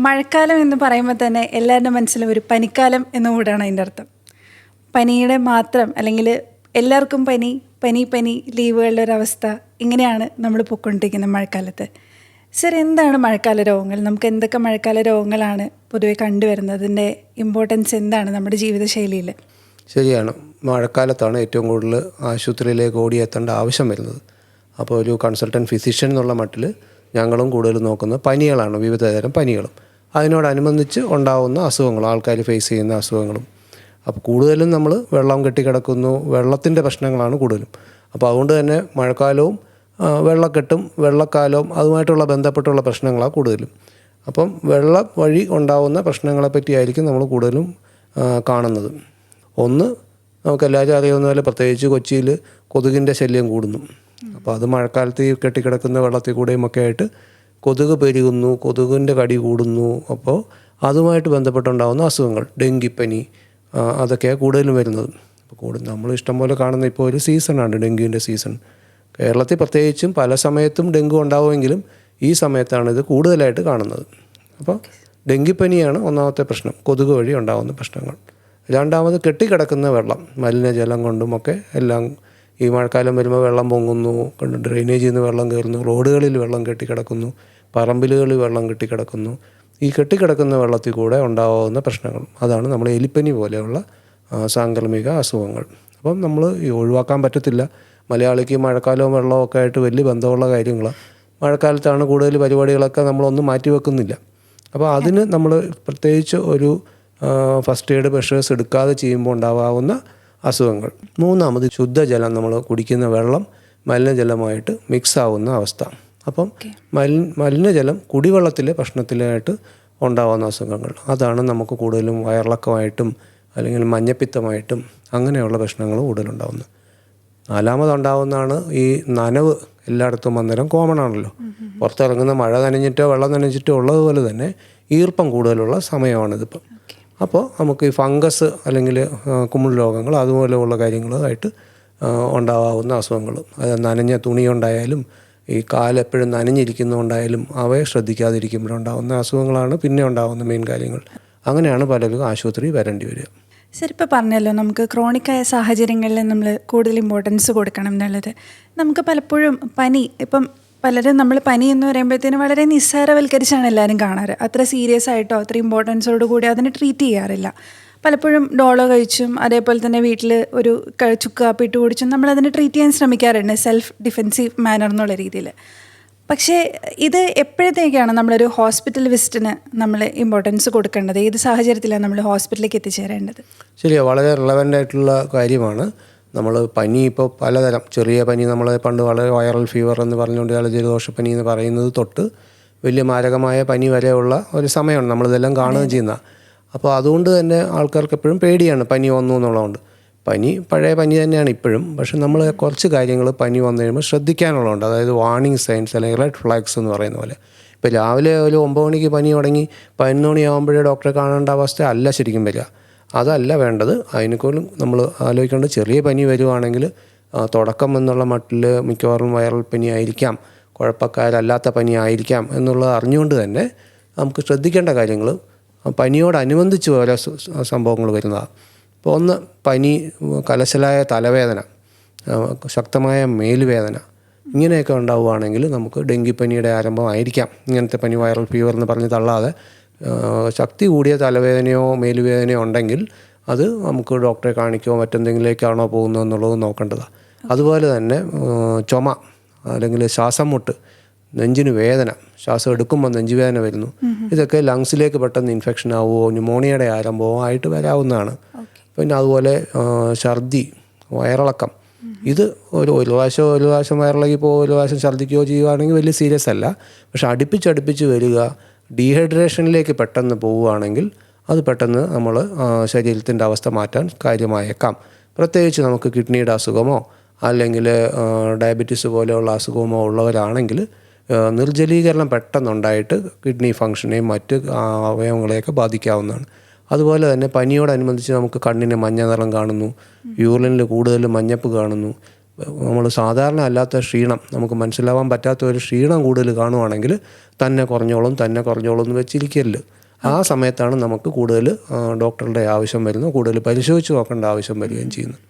മഴക്കാലം എന്ന് പറയുമ്പോൾ തന്നെ എല്ലാവരുടെ മനസ്സിലും ഒരു പനിക്കാലം എന്നുകൂടാണ് അതിന്റെ അർത്ഥം. പനിയുടെ മാത്രം അല്ലെങ്കിൽ എല്ലാവർക്കും പനി പനി പനി ലീവുകളുടെ അവസ്ഥ ഇങ്ങനെയാണ് നമ്മൾ പൊയ്ക്കൊണ്ടിരിക്കുന്നത് മഴക്കാലത്ത്. സർ എന്താണ് മഴക്കാല രോഗങ്ങൾ? നമുക്ക് എന്തൊക്കെ മഴക്കാല രോഗങ്ങളാണ് പൊതുവെ കണ്ടുവരുന്നത് അതിന്റെ ഇമ്പോർട്ടൻസ് എന്താണ് നമ്മുടെ ജീവിതശൈലിയിൽ? ശരിയാണ്. മഴക്കാലത്താണ് ഏറ്റവും കൂടുതൽ ആശുപത്രിയിലേക്ക് ഓടിയെത്തേണ്ട ആവശ്യം വരുന്നത്. അപ്പോൾ ഒരു കൺസൾട്ടന്റ് ഫിസിഷ്യൻ എന്നുള്ള മട്ടിൽ ഞങ്ങളും കൂടുതൽ നോക്കുന്നത് പനികളാണ്. വിവിധതരം പനികളും. അതിനോടനുബന്ധിച്ച് ഉണ്ടാവുന്ന അസുഖങ്ങളും ആൾക്കാർ ഫേസ് ചെയ്യുന്ന അസുഖങ്ങളും. അപ്പോൾ കൂടുതലും നമ്മൾ വെള്ളം കെട്ടിക്കിടക്കുന്നു വെള്ളത്തിന്റെ പ്രശ്നങ്ങളാണ് കൂടുതലും. അപ്പോൾ അതുകൊണ്ട് തന്നെ മഴക്കാലവും വെള്ളക്കെട്ടും വെള്ളക്കാലവും അതുമായിട്ടുള്ള ബന്ധപ്പെട്ടുള്ള പ്രശ്നങ്ങളാണ് കൂടുതലും. അപ്പം വെള്ളം വഴി ഉണ്ടാകുന്ന പ്രശ്നങ്ങളെപ്പറ്റിയായിരിക്കും നമ്മൾ കൂടുതലും കാണുന്നത്. ഒന്ന് നമുക്ക് അറിയാവുന്ന പോലെ പ്രത്യേകിച്ച് കൊച്ചിയിൽ കൊതുകിന്റെ ശല്യം കൂടുന്നു. അപ്പോൾ അത് മഴക്കാലത്ത് ഈ കെട്ടിക്കിടക്കുന്ന വെള്ളത്തിൽ കൂടെയും ഒക്കെ ആയിട്ട് കൊതുക് പെരുകുന്നു കൊതുകിന്റെ കടി കൂടുന്നു അപ്പോൾ അതുമായിട്ട് ബന്ധപ്പെട്ടുണ്ടാകുന്ന അസുഖങ്ങൾ ഡെങ്കിപ്പനി അതൊക്കെയാണ് കൂടുതലും വരുന്നത്. അപ്പോൾ കൂടുതൽ നമ്മൾ ഇഷ്ടംപോലെ കാണുന്ന ഇപ്പോൾ ഒരു സീസണാണ് ഡെങ്കുവിന്റെ സീസൺ. കേരളത്തിൽ പ്രത്യേകിച്ചും പല സമയത്തും ഡെങ്കു ഉണ്ടാവുമെങ്കിലും ഈ സമയത്താണ് ഇത് കൂടുതലായിട്ട് കാണുന്നത്. അപ്പോൾ ഡെങ്കിപ്പനിയാണ് ഒന്നാമത്തെ പ്രശ്നം. കൊതുക് വഴി ഉണ്ടാകുന്ന പ്രശ്നങ്ങൾ. രണ്ടാമത് കെട്ടിക്കിടക്കുന്ന വെള്ളം മലിനജലം കൊണ്ടുമൊക്കെ എല്ലാം ഈ മഴക്കാലം വരുമ്പോൾ വെള്ളം പൊങ്ങുന്നു ഡ്രെയിനേജിൽ നിന്ന് വെള്ളം കയറുന്നു റോഡുകളിൽ വെള്ളം കെട്ടിക്കിടക്കുന്നു. പറമ്പിലുകളിൽ വെള്ളം കെട്ടിക്കിടക്കുന്നു. ഈ കെട്ടിക്കിടക്കുന്ന വെള്ളത്തിൽ കൂടെ ഉണ്ടാവുന്ന പ്രശ്നങ്ങൾ. അതാണ് നമ്മൾ എലിപ്പനി പോലെയുള്ള സാംക്രമിക അസുഖങ്ങൾ. അപ്പം നമ്മൾ ഒഴിവാക്കാൻ പറ്റത്തില്ല. മലയാളിക്ക് മഴക്കാലവും വെള്ളവും ഒക്കെ ആയിട്ട് വലിയ ബന്ധമുള്ള കാര്യങ്ങളാണ് മഴക്കാലത്താണ് കൂടുതൽ പരിപാടികളൊക്കെ നമ്മളൊന്നും മാറ്റി വെക്കുന്നില്ല അപ്പോൾ അതിന് നമ്മൾ പ്രത്യേകിച്ച് ഒരു ഫസ്റ്റ് എയ്ഡ് മെഷേഴ്സ് എടുക്കാതെ ചെയ്യുമ്പോൾ ഉണ്ടാവാവുന്ന അസുഖങ്ങൾ. മൂന്നാമത് ശുദ്ധജലം നമ്മൾ കുടിക്കുന്ന വെള്ളം മലിനജലമായിട്ട് മിക്സ് ആവുന്ന അവസ്ഥ. അപ്പം മലി മലിനജലം കുടിവെള്ളത്തിലെ പ്രശ്നത്തിലായിട്ട് ഉണ്ടാകുന്ന അസുഖങ്ങൾ. അതാണ് നമുക്ക് കൂടുതലും വയറിളക്കമായിട്ടും അല്ലെങ്കിൽ മഞ്ഞപ്പിത്തമായിട്ടും അങ്ങനെയുള്ള പ്രശ്നങ്ങൾ കൂടുതലുണ്ടാകുന്നത് നാലാമതുണ്ടാവുന്നതാണ് ഈ നനവ് എല്ലായിടത്തും അന്നേരം കോമൺ ആണല്ലോ. പുറത്തിറങ്ങുന്ന മഴ നനഞ്ഞിട്ടോ വെള്ളം നനഞ്ഞിട്ടോ ഉള്ളതുപോലെ തന്നെ ഈർപ്പം കൂടുതലുള്ള സമയമാണിതിപ്പം അപ്പോൾ നമുക്ക് ഈ ഫംഗസ് അല്ലെങ്കിൽ കുമിൾ രോഗങ്ങൾ അതുപോലെയുള്ള കാര്യങ്ങളായിട്ട് ഉണ്ടാവാവുന്ന അസുഖങ്ങൾ അത് നനഞ്ഞ തുണി ഉണ്ടായാലും ഈ കാലെപ്പോഴും നനഞ്ഞിരിക്കുന്നതുകൊണ്ടായാലും അവയെ ശ്രദ്ധിക്കാതിരിക്കുമ്പോഴുണ്ടാകുന്ന അസുഖങ്ങളാണ് പിന്നെ ഉണ്ടാകുന്ന മെയിൻ കാര്യങ്ങൾ. അങ്ങനെയാണ് പലരും ആശുപത്രി വരേണ്ടി വരിക. സർ ഇപ്പോൾ പറഞ്ഞല്ലോ നമുക്ക് ക്രോണിക്കായ സാഹചര്യങ്ങളിൽ നമ്മൾ കൂടുതൽ ഇമ്പോർട്ടൻസ് കൊടുക്കണം എന്നുള്ളത്. നമുക്ക് പലപ്പോഴും പനി ഇപ്പം പലരും നമ്മൾ പനി എന്ന് പറയുമ്പോഴത്തേന് വളരെ നിസ്സാരവൽക്കരിച്ചാണ് എല്ലാവരും കാണാറ്. അത്ര സീരിയസ് ആയിട്ടോ അത്ര ഇമ്പോർട്ടൻസോട് കൂടി അതിനെ ട്രീറ്റ് ചെയ്യാറില്ല. പലപ്പോഴും ഡോളോ കഴിച്ചും അതേപോലെ തന്നെ വീട്ടിൽ ഒരു ചുക്ക് കാപ്പി ഇട്ട് കുടിച്ചും നമ്മൾ അതിനെ ട്രീറ്റ് ചെയ്യാൻ ശ്രമിക്കാറുണ്ട്. സെൽഫ് ഡിഫെൻസീവ് മാനർ എന്നുള്ള രീതിയിൽ പക്ഷേ ഇത് എപ്പോഴത്തേക്കാണ് നമ്മളൊരു ഹോസ്പിറ്റൽ വിസിറ്റിന് നമ്മൾ ഇമ്പോർട്ടൻസ് കൊടുക്കേണ്ടത്? ഏത് സാഹചര്യത്തിലാണ് നമ്മൾ ഹോസ്പിറ്റലിലേക്ക് എത്തിച്ചേരേണ്ടത്? ശരിയാ വളരെ റിലവന്റ് ആയിട്ടുള്ള കാര്യമാണ്. നമ്മൾ പനി ഇപ്പോൾ പലതരം ചെറിയ പനി നമ്മൾ പണ്ട് വളരെ വൈറൽ ഫീവർ എന്ന് പറഞ്ഞുകൊണ്ട് ജലദോഷപ്പനി എന്ന് പറയുന്നത് തൊട്ട് വലിയ മാരകമായ പനി വരെയുള്ള ഒരു സമയമാണ്. നമ്മളിതെല്ലാം കാണുകയും ചെയ്യുന്ന. അപ്പോൾ അതുകൊണ്ട് തന്നെ ആൾക്കാർക്ക് എപ്പോഴും പേടിയാണ് പനി വന്നു എന്നുള്ളതുകൊണ്ട്. പനി പഴയ പനി തന്നെയാണ് ഇപ്പോഴും. പക്ഷെ നമ്മൾ കുറച്ച് കാര്യങ്ങൾ പനി വന്നു കഴിയുമ്പോൾ ശ്രദ്ധിക്കാനുള്ളതുണ്ട് അതായത് വാർണിംഗ് സൈൻസ് അല്ലെങ്കിൽ റെഡ് ഫ്ലാഗ്സ് എന്ന് പറയുന്ന പോലെ. ഇപ്പോൾ രാവിലെ ഒരു ഒമ്പത് മണിക്ക് പനി തുടങ്ങി പതിനൊന്ന് മണിയാകുമ്പോഴേ ഡോക്ടറെ കാണേണ്ട അവസ്ഥ അല്ല ശരിക്കും വരിക. അതല്ല വേണ്ടത്. അതിനേക്കാളും നമ്മൾ ആലോചിക്കേണ്ടത് ചെറിയ പനി വരുവാണെങ്കിൽ തുടക്കം എന്നുള്ള മട്ടിൽ മിക്കവാറും വൈറൽ പനി ആയിരിക്കാം. കുഴപ്പക്കാരല്ലാത്ത പനി ആയിരിക്കാം എന്നുള്ളത് അറിഞ്ഞുകൊണ്ട് തന്നെ നമുക്ക് ശ്രദ്ധിക്കേണ്ട കാര്യങ്ങൾ പനിയോടനുബന്ധിച്ച് ഓരോ സംഭവങ്ങൾ വരുന്നതാണ് ഇപ്പോൾ ഒന്ന് പനി കലശലായ തലവേദന ശക്തമായ മേലുവേദന ഇങ്ങനെയൊക്കെ ഉണ്ടാവുകയാണെങ്കിൽ നമുക്ക് ഡെങ്കിപ്പനിയുടെ ആരംഭമായിരിക്കാം. ഇങ്ങനത്തെ പനി വൈറൽ ഫീവർ എന്ന് പറഞ്ഞ് തള്ളാതെ ശക്തി കൂടിയ തലവേദനയോ മേലുവേദനയോ ഉണ്ടെങ്കിൽ അത് നമുക്ക് ഡോക്ടറെ കാണിക്കുകയോ മറ്റെന്തെങ്കിലേക്കാണോ പോകുന്നത് എന്നുള്ളത് നോക്കേണ്ടതാണ് അതുപോലെ തന്നെ ചുമ അല്ലെങ്കിൽ ശ്വാസം മുട്ട് നെഞ്ചിന് വേദന ശ്വാസം എടുക്കുമ്പോൾ നെഞ്ചുവേദന വരുന്നു. ഇതൊക്കെ ലങ്സിലേക്ക് പെട്ടെന്ന് ഇൻഫെക്ഷൻ ആവുമോ ന്യൂമോണിയയുടെ ആരംഭമോ ആയിട്ട് വരാവുന്നതാണ്. പിന്നെ അതുപോലെ ഛർദി വയറിളക്കം. ഇത് ഒരു ഒരു പ്രാവശ്യം ഒരു പ്രാവശ്യം വയറിളകി പോകുമോ ഒരു പ്രാവശ്യം ഛർദ്ദിക്കുകയോ ചെയ്യുകയാണെങ്കിൽ വലിയ സീരിയസ് അല്ല. പക്ഷെ അടുപ്പിച്ചടുപ്പിച്ച് വരിക ഡീഹൈഡ്രേഷനിലേക്ക് പെട്ടെന്ന് പോവുകയാണെങ്കിൽ അത് പെട്ടെന്ന് നമ്മൾ ശരീരത്തിന്റെ അവസ്ഥ മാറ്റാൻ കാര്യമായേക്കാം. പ്രത്യേകിച്ച് നമുക്ക് കിഡ്നിയുടെ അസുഖമോ അല്ലെങ്കിൽ ഡയബറ്റീസ് പോലെയുള്ള അസുഖമോ ഉള്ളവരാണെങ്കിൽ നിർജലീകരണം പെട്ടെന്നുണ്ടായിട്ട് കിഡ്നി ഫങ്ഷനെയും മറ്റ് അവയവങ്ങളെയൊക്കെ ബാധിക്കാവുന്നതാണ്. അതുപോലെ തന്നെ പനിയോടനുബന്ധിച്ച് നമുക്ക് കണ്ണിന് മഞ്ഞ നിറം കാണുന്നു യൂറിനിൽ കൂടുതൽ മഞ്ഞപ്പ് കാണുന്നു. നമ്മൾ സാധാരണ അല്ലാത്ത ക്ഷീണം നമുക്ക് മനസ്സിലാവാൻ പറ്റാത്ത ഒരു ക്ഷീണം കൂടുതൽ കാണുവാണെങ്കിൽ തന്നെ കുറഞ്ഞോളും തന്നെ കുറഞ്ഞോളും എന്ന് വെച്ചിരിക്കരുത്. ആ സമയത്താണ് നമുക്ക് കൂടുതൽ ഡോക്ടറുടെ ആവശ്യം വരുന്നത് കൂടുതൽ പരിശോധിച്ച് നോക്കേണ്ട ആവശ്യം വരികയും ചെയ്യുന്നത്.